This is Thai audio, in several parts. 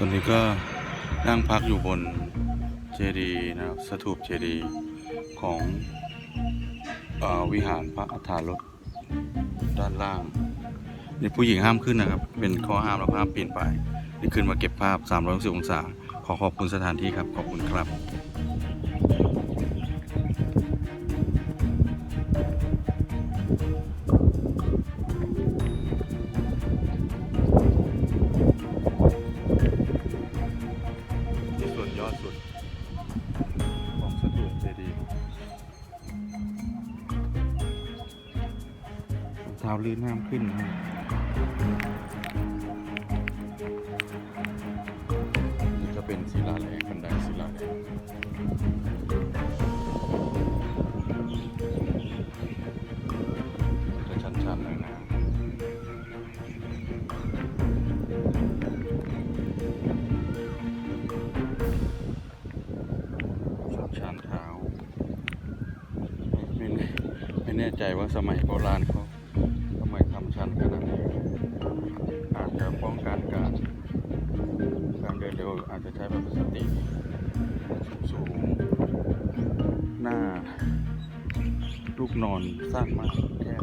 ตอนนี้ก็นั่งพักอยู่บนเจดีย์นะครับสถูปเจดีย์ของอวิหารพระอัฏฐารถด้านล่างนี่ผู้หญิงห้ามขึ้นนะครับ เป็นข้อห้ามแล้วห้ามปีนป่ายนี่ขึ้นมาเก็บภาพ 360 องศา ขอขอบคุณสถานที่ครับ ขอบคุณครับ เท้าลื่นห้ามขึ้นนะนี่ก็เป็นศิลาแรงบันไดศิลาแรงจะชันๆหน่อยนะสับชานเท้าไม่ไม่ไม่แน่ใจว่าสมัยโบราณ เดินเร็วอาจจะใช้แบบสติสูงหน้า ลูกนอนสั้นมากแค่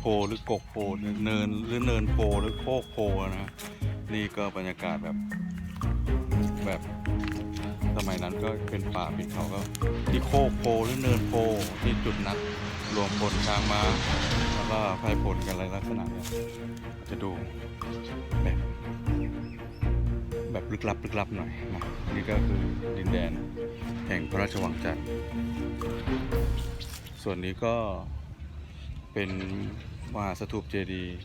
โพหรือกกโพเนินหรือเนินโพหรือโคกโพนะนี่ก็บรรยากาศแบบแบบสมัยนั้นก็เป็นป่าเป็นเขาก็ที่โคกโพหรือเนินโพที่จุดนัดรวมพลช้างม้าแล้วก็พายพลกันอะไรลักษณะเนี้ยจะดูแบบแบบลึกลับลึกลับหน่อยนะนี่ก็คือดินแดนแห่งพระราชวังจันทร์ส่วนนี้ก็เป็น มหาสถูปเจดีย์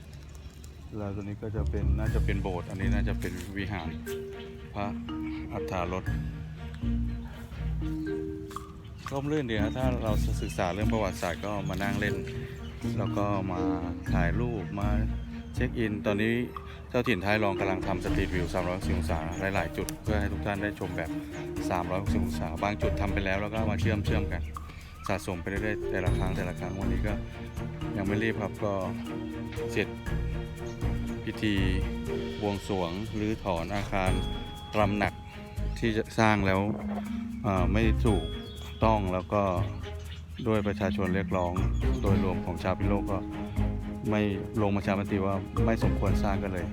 แล้วตัวนี้ก็จะเป็นน่าจะเป็นโบสถ์อันนี้น่าจะเป็นวิหารพระอัฏฐารถร่มรื่นดีนะถ้าเราศึกษาเรื่องประวัติศาสตร์ก็มานั่งเล่น แล้วก็มาถ่ายรูปมาเช็คอิน ตอนนี้เจ้าถิ่นท้ายรองกำลังทำสตรีทวิว 360 องศาหลาย ๆ จุด เพื่อให้ทุกท่านได้ชมแบบ 360 องศา บางจุดทำไปแล้วแล้วก็มาเชื่อมเชื่อมกัน สะสมไปเรื่อยๆแต่ละครั้งแต่ละครั้งวันนี้ก็ยังไม่รีบครับก็เสร็จพิธีบวงสรวงหรือถอนอาคารตรำหนักที่จะสร้างแล้วไม่ถูกต้องแล้วก็ด้วยประชาชนเรียกร้องโดยรวมของชาวพิโลกก็ไม่ลงประชามติว่าไม่สมควรสร้างกันเลย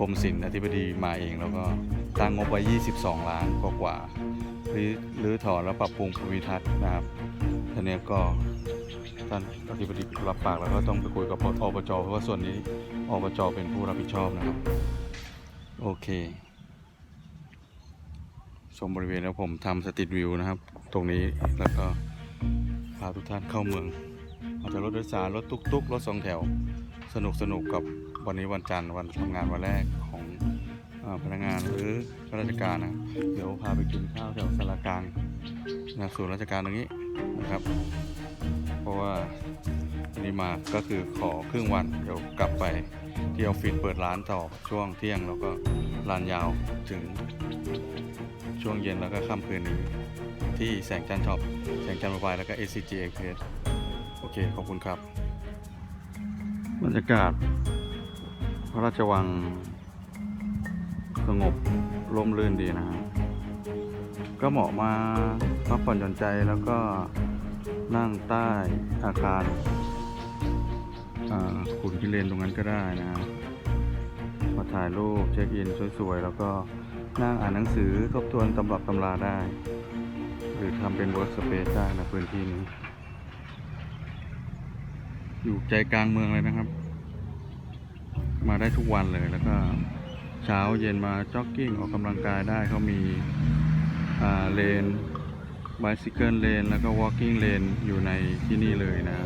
กรมศิลป์อธิบดีมาเองแล้วก็ตั้งงบไว้ 22 ล้านกว่าๆหรือหรือถอนแล้วปรับปรุงภูมิทัศน์นะครับ ทีนี้ก็ท่านอธิบดีรับปากแล้วก็ต้องไปคุยกับอบจเพราะว่าส่วนนี้อบจเป็นผู้รับผิดชอบนะครับ โอเคชมบริเวณแล้วผมทำสตรีทวิวนะครับ ตรงนี้แล้วก็พาทุกท่านเข้าเมืองอาจจะรถโดยสารรถตุ๊กๆรถสองแถว สนุกสนุกกับวันนี้วันจันทร์วันทำงานวันแรกของอพนักงานหรือข้าราชการนะ เดี๋ยวพาไปกินข้าวแถวสารกลางนะส่วนราชการตรงนี้ นะครับ เพราะว่านนี้มาก็คือขอครึ่งวันเดี๋ยวกลับไปที่ออฟฟิศเปิดร้านต่อช่วงเที่ยงแล้วก็ร้านยาวถึงช่วงเย็นแล้วก็ค่ำคืนนี้ ที่แสงจันทร์ช็อปแสงจันทร์มบายแล้วก็ ACG Express โอเค ขอบคุณครับ บรรยากาศ พระราชวังสงบร่มรื่นดีนะฮะก็เหมาะมา พักผ่อนหย่อนใจแล้วก็นั่งใต้อาคารขุนพิเรนตรงนั้นก็ได้นะมาถ่ายรูปเช็คอินสวยๆ แล้วก็นั่งอ่านหนังสือทบทวนตำรับตำราได้ หรือทำเป็น work space ได้นะพื้นที่นี้ อยู่ใจกลางเมืองเลยนะครับ มาได้ทุกวันเลยแล้วก็เช้าเย็นมาจ็อกกิ้งออกกำลังกายได้เขามีเลน bicycle lane แล้วก็ walking lane อยู่ในที่นี่เลยนะ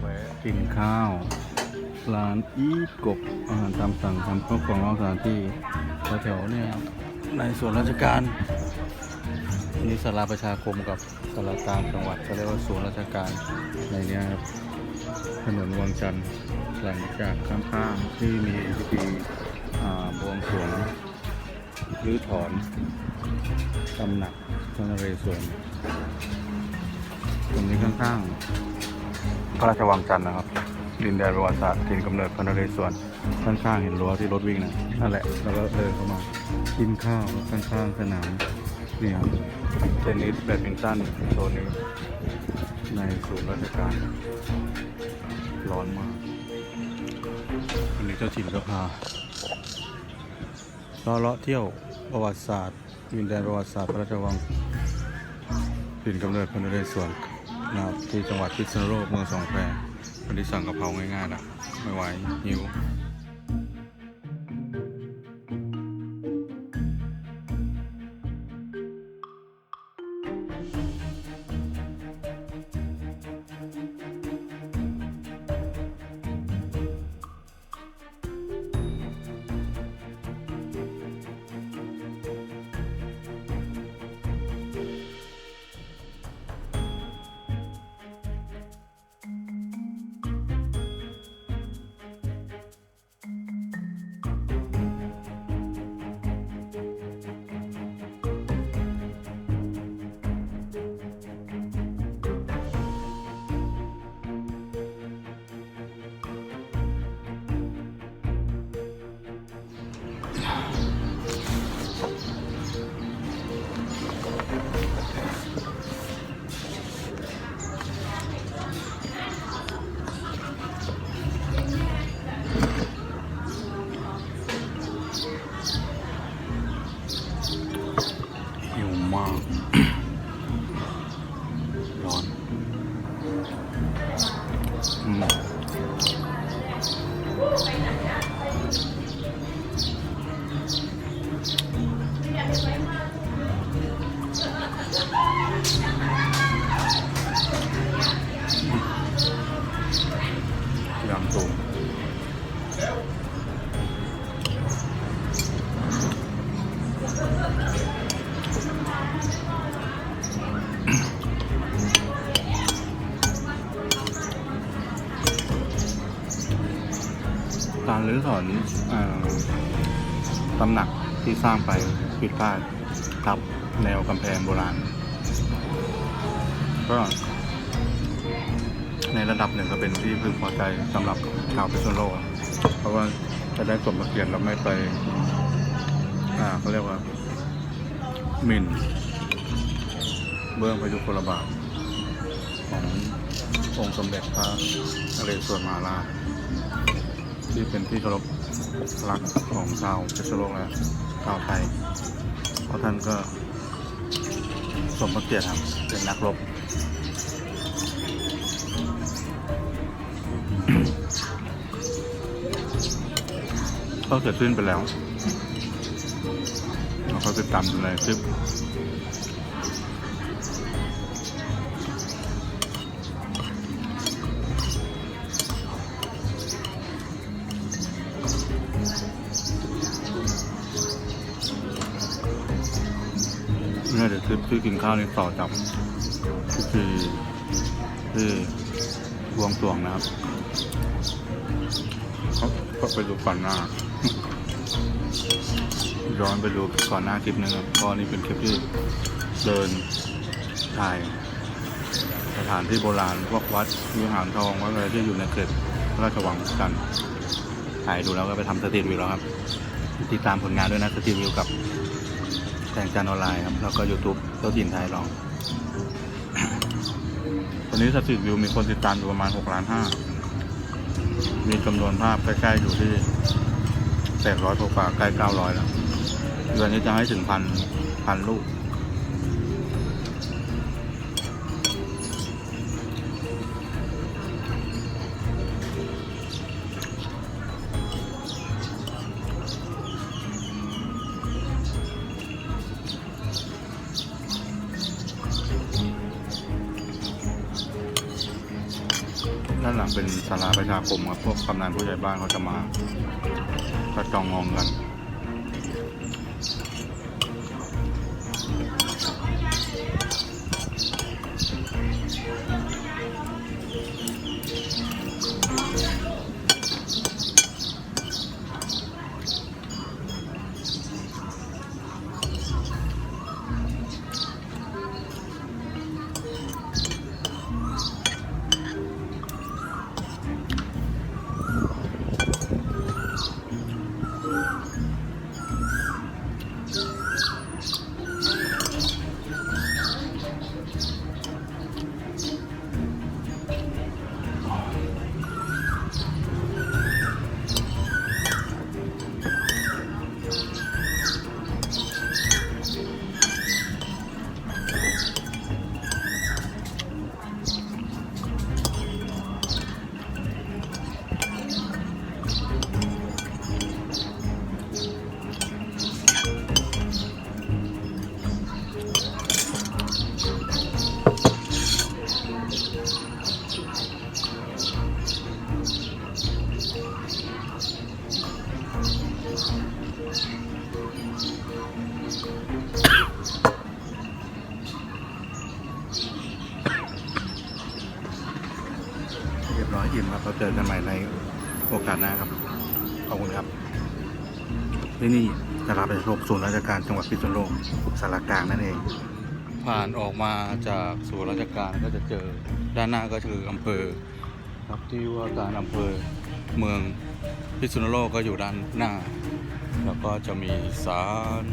แวะกินข้าว ร้านอีกบอาหารตามสั่งทำข้าวกล่องนอกสถานที่แถวๆเนี่ยในส่วนราชการนี่สาราประชาคมกับสารกลางจังหวัดก็เรียกว่าส่วนราชการในนี้ครับถนนวังจันทร์หลังจากข้างๆที่มีพิธีบวงสรวง หรือถอนตำหนักพระนเรศวรตรงนี้ข้างๆ พระราชวังจันทร์นะครับ ดินแดนประวัติศาสตร์ถิ่นกำเนิดพระนเรศวรข้างๆเห็นรั้วที่รถวิ่งนะนั่นแหละแล้วก็เดินเข้ามากินข้าวข้างๆสนามนี่ครับเทนนิสแบดมินตันโซนนี้ในศูนย์ราชการ ร้อนมากวันนี้เจ้าถิ่นก็พา เลาะเลาะเที่ยวประวัติศาสตร์ดินแดนประวัติศาสตร์พระราชวังถิ่นกำเนิดพระนเรศวรนะครับที่จังหวัดพิษณุโลกเมืองสองแคววันที่สั่งกะเพราง่ายๆนะไม่ไหวหิว หิ การรื้อถอนตำหนักที่สร้างไปผิดพลาดทับแนวกำแพงโบราณ ก็ในระดับหนึ่งก็เป็นที่พึงพอใจสำหรับชาวพิษณุโลกเพราะว่าจะได้สมเกียรติเราไม่ไป อ่าเขาเรียกว่าหมิ่น เบื้องพระยุคลบาทขององค์สมเด็จพระนเรศวรมหาราช ที่เป็นที่เคารพรักของชาวเพชรโลกและชาวไทยเพราะท่านก็สมพระเกียรติครับเป็นนักรบก็เสร็จสิ้นไปแล้วเราก็ติดตามดูในคลิป เนี่ยเดี๋ยวคลิปที่กินข้าวในต่อจากพิธีที่บวงสรวงนะครับเขาก็ไปดูก่อนหน้า ย้อนไปดูก่อนหน้าคลิปนึงครับก็นี่เป็นคลิปที่เดินถ่ายสถานที่โบราณพวกวัดวิหารทองวัดอะไรที่อยู่ในเขตพระราชวังกันถ่ายดูแล้วก็ไปทำสตรีทวิวแล้วครับ ติดตามผลงานด้วยนะสตรีทวิวกับ แสงจันทร์ออนไลน์ครับ แล้วก็ YouTube เจ้าดินไทยลอง ตอนนี้สถิติวิวมีคนติดตามอยู่ประมาณ6ล้านห้ามีจำนวนภาพใกล้ๆอยู่ที่800กว่าใกล้900แล้วเดือนนี้จะให้ถึงพันพันลูก กำนันผู้ใหญ่บ้านเขาจะมาประจองงองกัน เรียบร้อยอิ่มครับเราเจอกันใหม่ในโอกาสหน้าครับ ขอบคุณครับ ที่นี่ตลาดประชาชนศูนย์ราชการจังหวัดพิษณุโลกสารกลางนั่นเอง ผ่านออกมาจากศูนย์ราชการก็จะเจอด้านหน้าก็คืออำเภอ ครับที่ว่าการอำเภอเมืองพิษณุโลกก็อยู่ด้านหน้า แล้วก็จะมีศาล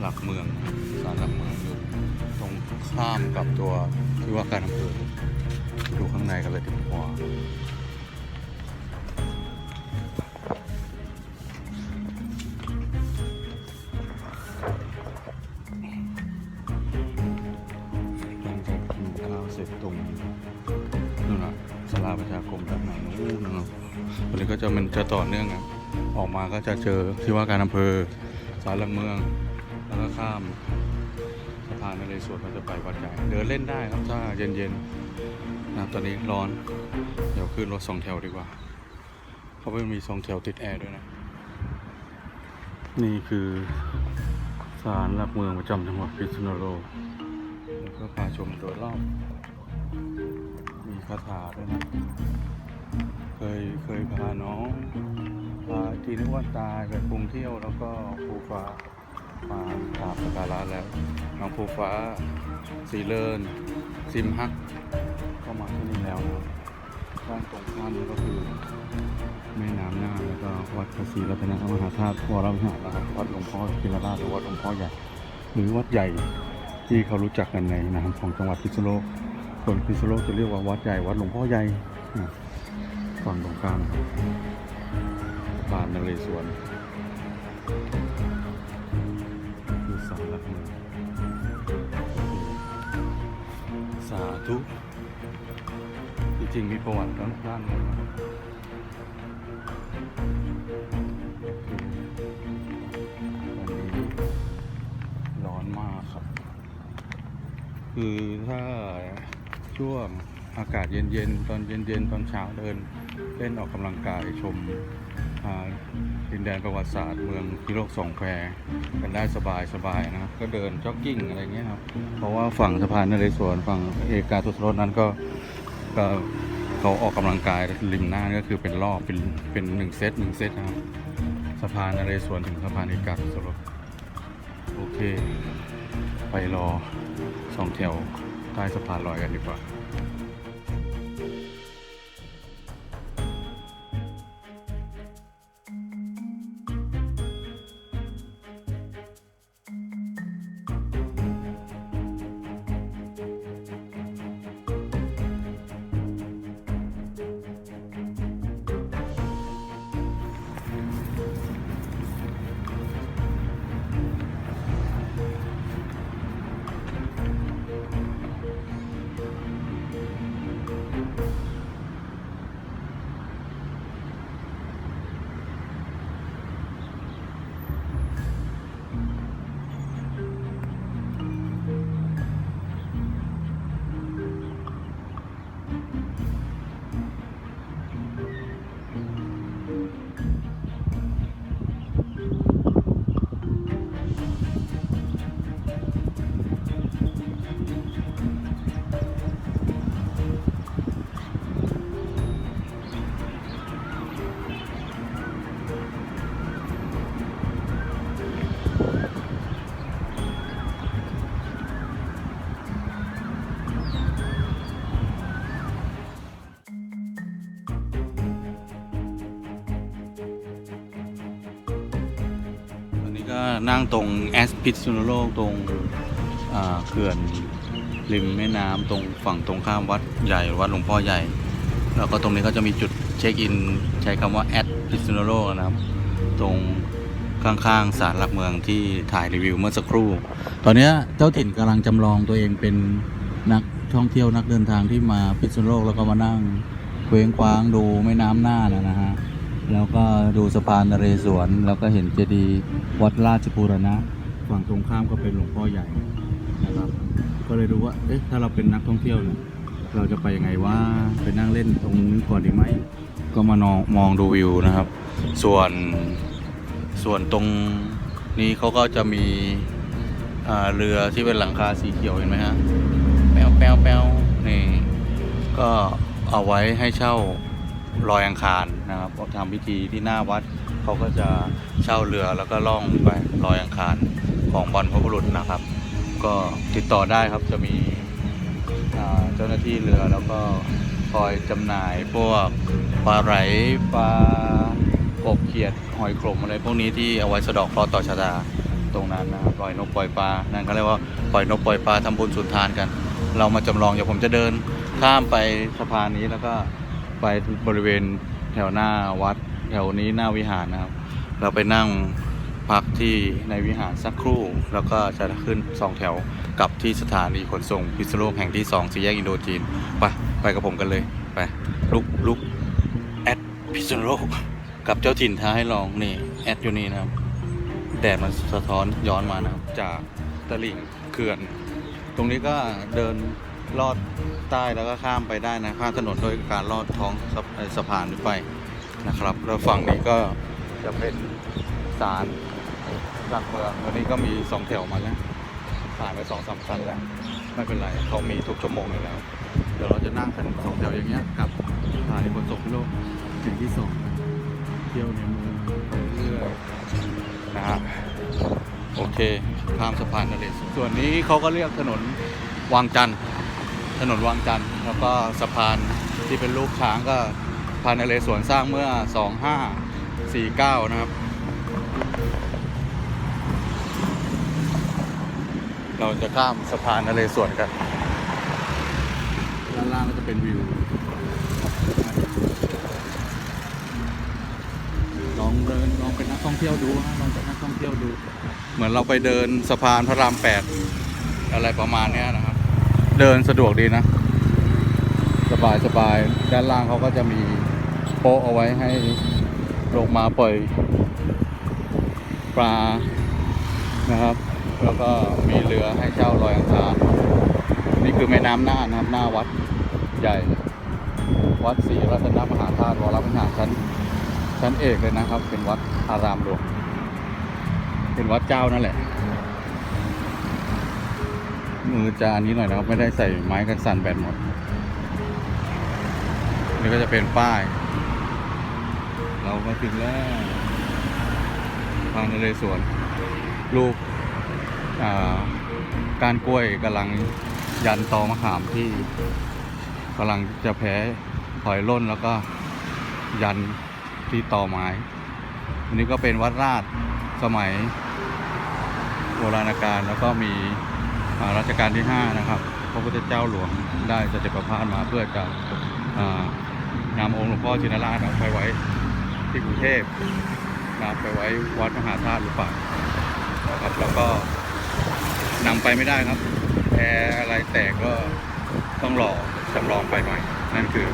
หลักเมืองศาลหลักเมืองอยู่ตรงข้ามกับตัวที่ว่าการอำเภอ ดูข้างในกันเลยดีกว่าหลังจากกินข้าวเสร็จตรงนู่นนะสลาประชาคมด้านในนู้นนะครับวันนี้ก็จะมันจะต่อเนื่องนะออกมาก็จะเจอที่ว่าการอำเภอสารลเมือง แล้วก็ข้ามสะพานนเรศวรก็จะไปวัดใหญ่เดินเล่นได้ครับถ้าเย็นๆ นะตอนนี้ร้อน เดี๋ยวขึ้นรถสองแถวดีกว่า เพราะว่ามีสองแถวติดแอร์ด้วยนะ นี่คือศาลหลักเมืองประจำจังหวัดพิษณุโลกแล้วก็พาชมโดยรอบ มีคาถาด้วยนะ เคยเคยพาน้องพาทีนึกว่าตายไปกรุงเที่ยวแล้วก็ภูฟ้ามากราบสัการะแล้ว น้องภูฟ้าสีเลินซิมฮัก แล้วนะด้านตรงข้ามนี่ก็คือแม่น้ำน่านแล้วก็วัดพระศรีรัตนมหาธาตุวรวิหารนะครับวัดหลวงพ่อพิรราชหรือวัดหลวงพ่อใหญ่หรือวัดใหญ่ที่เขารู้จักกันในนามของจังหวัดพิษณุโลกคนพิษณุโลกจะเรียกว่าวัดใหญ่วัดหลวงพ่อใหญ่ฝั่งตรงข้ามครับผ่านนเรศวรคือสารหลักเมืองสาธุ ริงมีประวัติด้านด้านนี้ร้อนมากครับ คือถ้าช่วงอากาศเย็นๆ ตอนเย็นๆ ตอนเช้าเดิน เล่นออกกำลังกายชมอ่าดินแดนประวัติศาสตร์เมืองพิโลกสองแควกันได้สบายๆนะครับก็เดินจ็อกกิ้งอะไรเงี้ยครับ เพราะว่าฝั่งสะพานนเรศวรฝั่งเอกาทุสรสนั้นก็ก็ เขาออกกำลังกายริมหน้านก็คือเป็นรอบเป็นเป็นหนึ่งเซตหนึ่งเซตนะครับสะพานนเรสวนถึงสะพานเอกาทุสรสโอเค ไปรอสองแถวใต้สะพานลอยกันดีกว่า นั่งตรงแอสพิษณุโลกตรงเขื่อนริมแม่น้ำตรงฝั่งตรงข้ามวัดใหญ่วัดหลวงพ่อใหญ่ แล้วก็ตรงนี้ก็จะมีจุดเช็คอินใช้คำว่าแอดพิษณุโลกนะครับ ตรงข้างๆศาลหลักเมืองที่ถ่ายรีวิวเมื่อสักครู่ ตอนนี้เจ้าถิ่นกำลังจำลองตัวเองเป็นนักท่องเที่ยวนักเดินทางที่มาพิษณุโลกแล้วก็มานั่งเคว้งคว้างดูแม่น้ำน่านะนะฮะ แล้วก็ดูสะพานนเรศวรแล้วก็เห็นเจดีย์วัดราชบูรณะ ฝั่งตรงข้ามก็เป็นหลวงพ่อใหญ่นะครับ ก็เลยดูว่าเอ๊ะถ้าเราเป็นนักท่องเที่ยวเนี่ยเราจะไปยังไงว่าไปนั่งเล่นตรงนี้ก่อนดีไหมก็มานองมองดูวิวนะครับ ส่วนส่วนตรงนี้เขาก็จะมีอ่าเรือที่เป็นหลังคาสีเขียวเห็นไหมฮะแปวแปวแปวนี่ก็เอาไว้ให้เช่า ลอยอังคารนะครับพอทำพิธีที่หน้าวัดเขาก็จะเช่าเรือแล้วก็ล่องไปลอยอังคารของบรรพบุรุษนะครับ ก็ติดต่อได้ครับจะมีเจ้าหน้าที่เรือแล้วก็คอยจำหน่ายพวกปลาไหลปลากบเขียดหอยโขลมอะไรพวกนี้ที่เอาไว้สะดอกเคราะห์ต่อชะตาตรงนั้นนะครับปล่อยนกปล่อยปลานั่นเขาเรียกว่าปล่อยนกปล่อยปลาทำบุญสุนทานกัน เรามาจำลองเดี๋ยวผมจะเดินข้ามไปสะพานนี้แล้วก็ ไปบริเวณแถวหน้าวัด แถวนี้หน้าวิหารนะครับ เราไปนั่งพักที่ในวิหารสักครู่ แล้วก็จะขึ้นสองแถวกลับที่สถานีขนส่งพิษณุโลกแห่งที่สองสี่แยกอินโดจีนไปไปกับผมกันเลยไปลุกลุกแอดพิษณุโลกกับเจ้าถิ่นท้าให้ลองนี่แอดอยู่นี่นะครับแดดมันสะท้อนย้อนมานะครับจากตลิ่งเขื่อน ตรงนี้ก็เดิน ลอดใต้แล้วก็ข้ามไปได้นะข้ามถนนโดยการลอดท้องสะสะพานไปนะครับแล้วฝั่งนี้ก็จะเป็นศาลหลักเมืองวันนี้ก็มีสองแถวมาแล้วผ่านไปสองสามคันแล้วไม่เป็นไรเขามีทุกชั่วโมงอยู่แล้ว เดี๋ยวเราจะนั่งกันสองแถวอย่างเงี้ยกับสถานีขนส่งโลกแห่งที่สองเที่ยวในเมืองเรื่อยๆนะฮะโอเคข้ามสะพานนเรศวรส่วนนี้เขาก็เรียกถนนวังจันทร์ ถนนวังจันทร์แล้วก็สะพานที่เป็นรูปช้างก็พานนเรศวรสร้างเมื่อ 2549 นะครับ เราจะข้ามสะพานนเรศวรกันด้านล่างก็จะเป็นวิวลองเดินลองเป็นนักท่องเที่ยวดูฮะลองเป็นนักท่องเที่ยวดู เหมือนเราไปเดินสะพานพระรามแปดอะไรประมาณนี้นะครับ เดินสะดวกดีนะ สบายสบายด้านล่างเขาก็จะมีโป๊ะเอาไว้ให้ลงมาปล่อยปลานะครับ แล้วก็มีเรือให้เช่าลอยอังคารนี่คือแม่น้ำหน่านนะครับหน้าวัดใหญ่ วัดศรีรัตนมหาธาตุวรวิหารชั้นชั้นเอกเลยนะครับ เป็นวัดอารามหลวงเป็นวัดเจ้านั่นแหละ มือจานนี้หน่อยนะครับ ไม่ได้ใส่ไม้กันสั่นแบนหมด นี่ก็จะเป็นป้าย เรามาถึงแล้วพานนเรศวรรูปการกล้วยกำลังยันตอมะขามที่กำลังจะแพ้ถอยร่นแล้วก็ยันที่ตอไม้อันนี้ก็เป็นวัดราชสมัยโบราณกาลแล้วก็มี รัชกาลที่ 5 นะครับ พระพุทธเจ้าหลวงได้เสด็จประพาสมาเพื่อจะนำองค์หลวงพ่อชินราชเอาไปไว้ที่กรุงเทพนะไปไว้วัดมหาธาตุหรือเปล่านะครับแล้วก็นำไปไม่ได้ครับแอร์อะไรแตกก็ต้องรอจำลองไปหน่อยนั่นคือ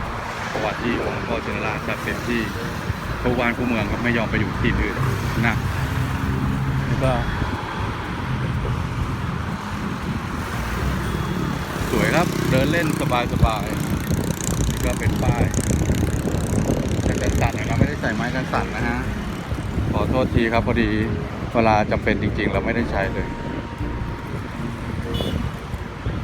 ประวัติที่องค์หลวงพ่อชินราชจะเป็นที่ผู้วานผู้เมืองครับไม่ยอมไปอยู่ที่อื่นนะแล้วก็ สวยครับ เดินเล่นสบายสบายนี่ก็เป็นป้ายแต่จะสั่นหน่อยนะไม่ได้ใส่ไม้กันสั่นนะฮะ ขอโทษทีครับพอดีเวลาจำเป็นจริง ๆ เราไม่ได้ใช้เลย